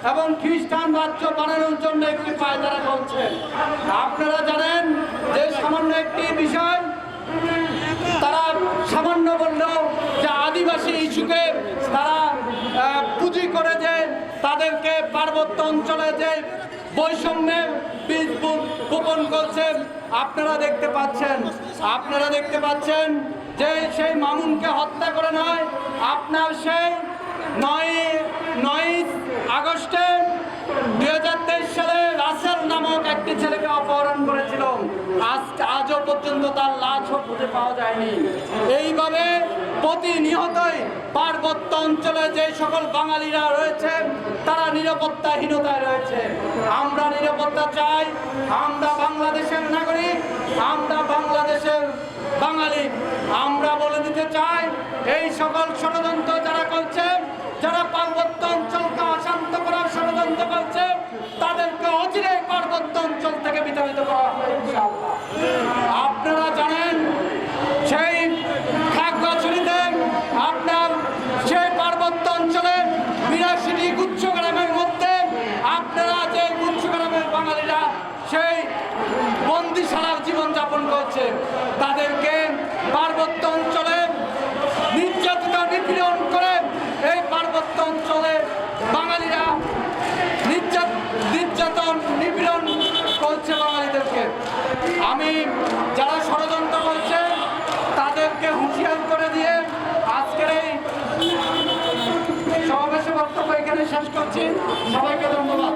রাজ্য বানানোর জন্য একটি পায়তারা চলছে আপনারা জানেন যে সামান্য একটি বিষয়, তারা সামান্য বললেও যে আদিবাসী ইস্যুকে তারা পুঁজি করে যে তাদেরকে পার্বত্য অঞ্চলে যে বৈষম্যের বীজ বো- বপন করছে, আপনারা দেখতে পাচ্ছেন, আপনারা দেখতে পাচ্ছেন যে সেই মামুনকে হত্যা করে নয়, আপনার সেই নয় একটি ছেলেকে অপহরণ করেছিল আজ আজও পর্যন্ত তার লাশও খুঁজে পাওয়া যায়নি। এইভাবে প্রতিনিয়তই পার্বত্য অঞ্চলে যে সকল বাঙালিরা রয়েছে, তারা নিরাপত্তাহীনতায় রয়েছে। আমরা নিরাপত্তা চাই, আমরা বাংলাদেশের নাগরিক, আমরা বাংলাদেশের বাঙালি। আমরা বলে দিতে চাই, এই সকল ষড়যন্ত্র যারা করছে, যারা পার্বত্য অঞ্চলকে অশান্ত করার ষড়যন্ত্র করছে তাদেরকে অচিরে পার্বত্য অঞ্চল থেকে বিতাড়িত করা হবে ইনশাআল্লাহ। আপনারা জানেন সেই খাগড়াছড়িতে আপনার সেই অঞ্চলে বিরাশিটি গুচ্ছ গ্রামের মধ্যে আপনারা যে গুচ্ছ গ্রামের বাঙালিরা সেই বন্দিশালার জীবনযাপন করছে, তাদেরকে পার্বত্য করছি সবাইকে ধন্যবাদ।